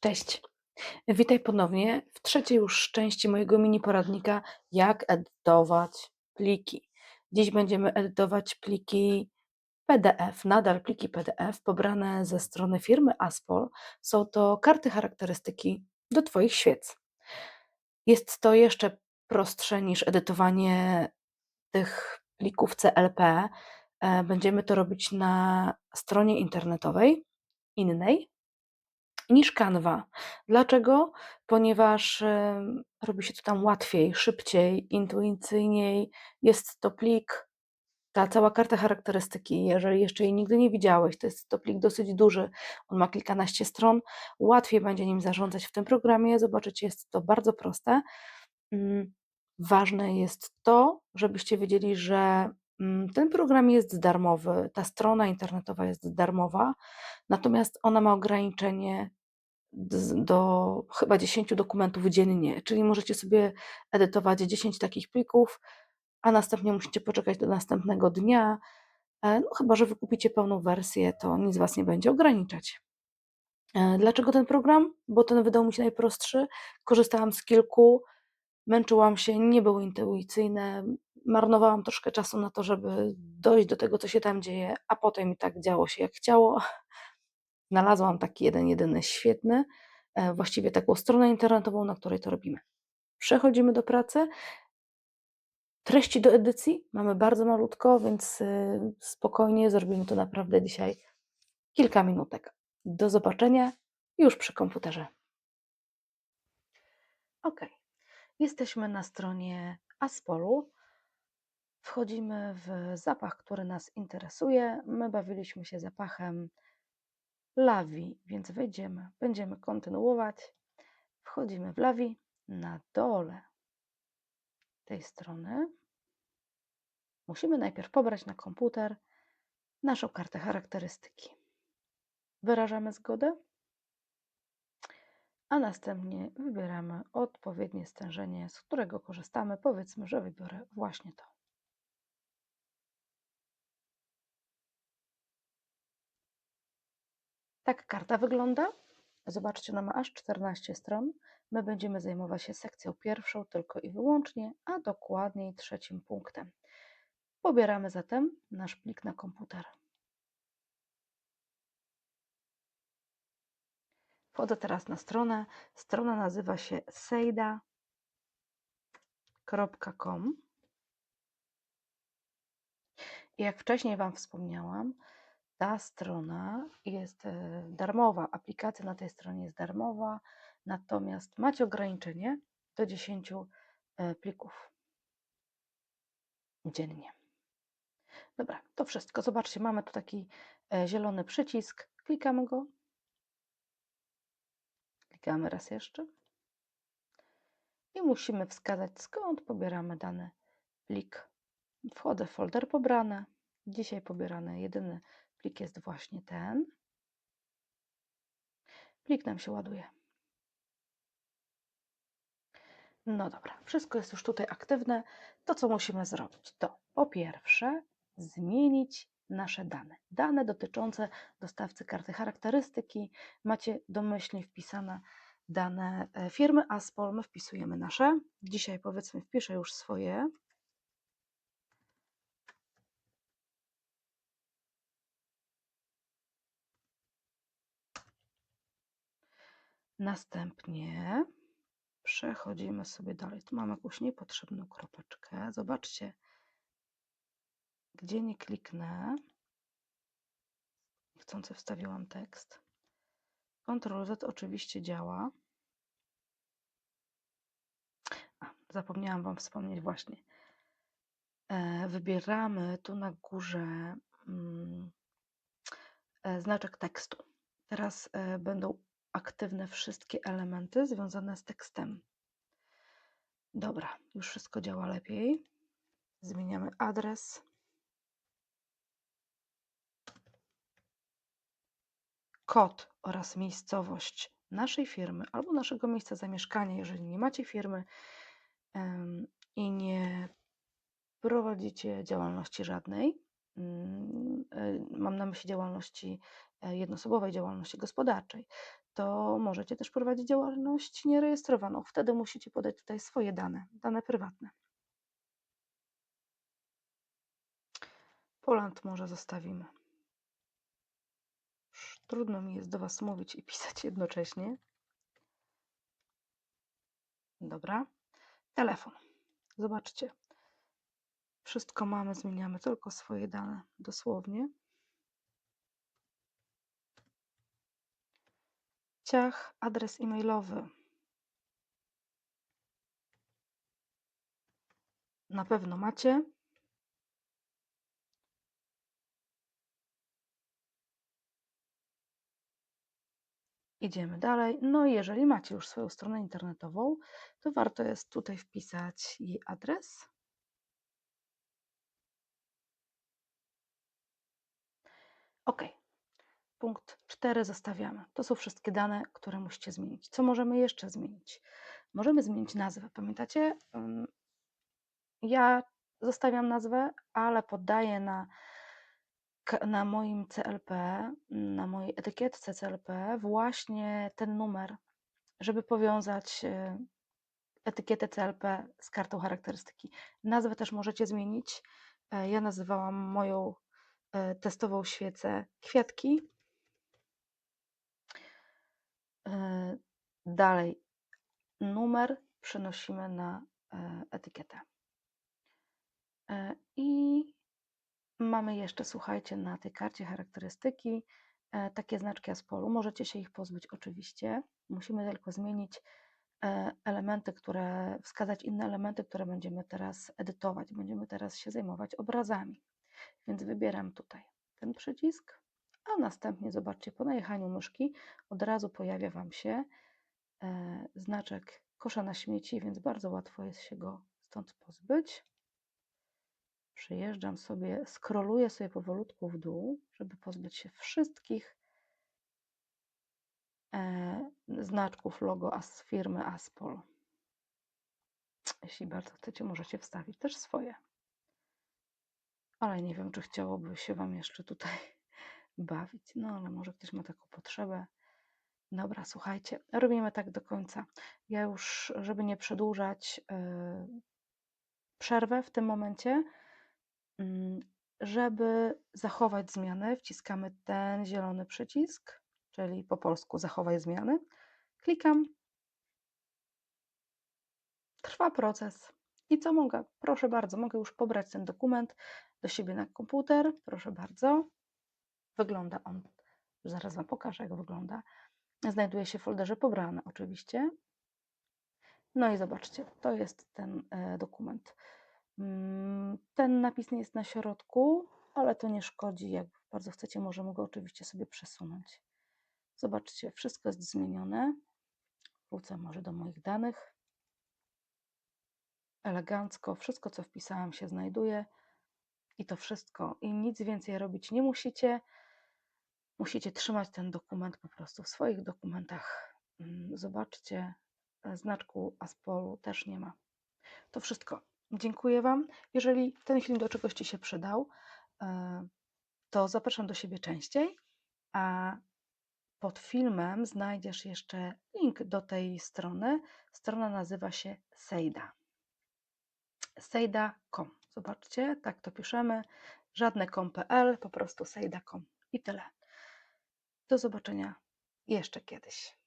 Cześć. Witaj ponownie w trzeciej już części mojego mini poradnika, jak edytować pliki. Dziś będziemy edytować pliki PDF, nadal pliki PDF pobrane ze strony firmy Aspol. Są to karty charakterystyki do Twoich świec. Jest to jeszcze prostsze niż edytowanie tych plików CLP. E, Będziemy to robić na stronie internetowej innej niż Canva. Dlaczego? Ponieważ em, robi się to tam łatwiej, szybciej, intuicyjniej. Jest to plik, ta cała karta charakterystyki, jeżeli jeszcze jej nigdy nie widziałeś, to jest to plik dosyć duży, on ma kilkanaście stron, łatwiej będzie nim zarządzać w tym programie. Zobaczycie, jest to bardzo proste. Mm, Ważne jest to, żebyście wiedzieli, że mm, ten program jest darmowy, ta strona internetowa jest darmowa, natomiast ona ma ograniczenie do chyba 10 dokumentów dziennie, czyli możecie sobie edytować 10 takich plików, a następnie musicie poczekać do następnego dnia. E, No, chyba, że wykupicie pełną wersję, to nic Was nie będzie ograniczać. E, Dlaczego ten program? Bo ten wydał mi się najprostszy. Korzystałam z kilku, męczyłam się, nie były intuicyjne, marnowałam troszkę czasu na to, żeby dojść do tego, co się tam dzieje, a potem i tak działo się jak chciało. Znalazłam taki jeden, jedyny świetny, e, właściwie taką stronę internetową, na której to robimy. Przechodzimy do pracy. Treści do edycji mamy bardzo malutko, więc y, spokojnie zrobimy to naprawdę dzisiaj kilka minutek. Do zobaczenia już przy komputerze. Ok, jesteśmy na stronie Aspolu. Wchodzimy w zapach, który nas interesuje. My bawiliśmy się zapachem lawi, więc wejdziemy, będziemy kontynuować. Wchodzimy w lawi na dole tej strony. Musimy najpierw pobrać na komputer naszą kartę charakterystyki. Wyrażamy zgodę, a następnie wybieramy odpowiednie stężenie, z którego korzystamy. Powiedzmy, że wybiorę właśnie to. Tak karta wygląda. Zobaczcie, ona ma aż 14 stron. My będziemy zajmować się sekcją pierwszą tylko i wyłącznie, a dokładniej trzecim punktem. Pobieramy zatem nasz plik na komputer. Wchodzę teraz na stronę. Strona nazywa się seida.com. Jak wcześniej Wam wspomniałam, ta strona jest e, darmowa. Aplikacja na tej stronie jest darmowa, natomiast macie ograniczenie do 10 e, plików dziennie. Dobra, to wszystko. Zobaczcie, mamy tu taki e, zielony przycisk. Klikamy go. Klikamy raz jeszcze. I musimy wskazać, skąd pobieramy dany plik. Wchodzę w folder pobrane. Dzisiaj pobierany jedyny plik jest właśnie ten. Plik nam się ładuje. No dobra, wszystko jest już tutaj aktywne. To, co musimy zrobić, to po pierwsze zmienić nasze dane. Dane dotyczące dostawcy karty charakterystyki. Macie domyślnie wpisane dane e, firmy Aspol. My wpisujemy nasze. Dzisiaj powiedzmy wpiszę już swoje. Następnie przechodzimy sobie dalej. Tu mam jakąś niepotrzebną kropeczkę. Zobaczcie, gdzie nie kliknę. Chcący wstawiłam tekst. Ctrl Z oczywiście działa. A, zapomniałam Wam wspomnieć właśnie. E, wybieramy tu na górze mm, e, znaczek tekstu. Teraz e, będą aktywne wszystkie elementy związane z tekstem. Dobra, już wszystko działa lepiej. Zmieniamy adres. Kod oraz miejscowość naszej firmy albo naszego miejsca zamieszkania, jeżeli nie macie firmy i nie prowadzicie działalności żadnej. Mm, y, mam na myśli działalności e, jednoosobowej, działalności gospodarczej, to możecie też prowadzić działalność nierejestrowaną. Wtedy musicie podać tutaj swoje dane, dane prywatne. Poland może zostawimy. Już Trudno mi jest do Was mówić i pisać jednocześnie. Dobra. Telefon. Zobaczcie. Wszystko mamy, zmieniamy tylko swoje dane. Dosłownie. Ciach, adres e-mailowy. Na pewno macie. Idziemy dalej. No i jeżeli macie już swoją stronę internetową, to warto jest tutaj wpisać jej adres. OK. Punkt 4 zostawiamy. To są wszystkie dane, które musicie zmienić. Co możemy jeszcze zmienić? Możemy zmienić nazwę. Pamiętacie? Ja zostawiam nazwę, ale poddaję na, na moim CLP, na mojej etykietce CLP właśnie ten numer, żeby powiązać y, etykietę CLP z kartą charakterystyki. Nazwę też możecie zmienić. E, Ja nazywałam moją e, testową świecę kwiatki. E, Dalej, numer przenosimy na e, etykietę. I mamy jeszcze, słuchajcie, na tej karcie charakterystyki takie znaczki Aspolu. Możecie się ich pozbyć oczywiście. Musimy tylko zmienić elementy, które, wskazać inne elementy, które będziemy teraz edytować. Będziemy teraz się zajmować obrazami. Więc wybieram tutaj ten przycisk, a następnie zobaczcie, po najechaniu myszki od razu pojawia Wam się e, znaczek kosza na śmieci, więc bardzo łatwo jest się go stąd pozbyć. Przyjeżdżam sobie, skroluję sobie powolutku w dół, żeby pozbyć się wszystkich e, znaczków logo as, firmy Aspol. Jeśli bardzo chcecie, możecie wstawić też swoje. Ale nie wiem, czy chciałoby się Wam jeszcze tutaj bawić. No, ale może ktoś ma taką potrzebę. Dobra, słuchajcie, robimy tak do końca. Ja już, żeby nie przedłużać, yy, przerwę w tym momencie. Mm, Żeby zachować zmiany, wciskamy ten zielony przycisk, czyli po polsku zachowaj zmiany. Klikam. Trwa proces. I co mogę? Proszę bardzo, mogę już pobrać ten dokument do siebie na komputer. Proszę bardzo. Wygląda on, zaraz Wam pokażę, jak wygląda. Znajduje się w folderze pobrane, oczywiście. No i zobaczcie, to jest ten e, dokument. Mm, Ten napis nie jest na środku, ale to nie szkodzi. Jak bardzo chcecie, możemy go oczywiście sobie przesunąć. Zobaczcie, wszystko jest zmienione. Wrócę może do moich danych. Elegancko, wszystko co wpisałam się znajduje. I to wszystko. I nic więcej robić nie musicie. Musicie trzymać ten dokument po prostu w swoich dokumentach. Mm, Zobaczcie, e, znaczku Aspolu też nie ma. To wszystko. Dziękuję Wam. Jeżeli ten film do czegoś Ci się przydał, e, to zapraszam do siebie częściej. A pod filmem znajdziesz jeszcze link do tej strony. Strona nazywa się Sejda. Sejda.com. Zobaczcie, tak to piszemy. Żadne com.pl, po prostu sejda.com. I tyle. Do zobaczenia jeszcze kiedyś.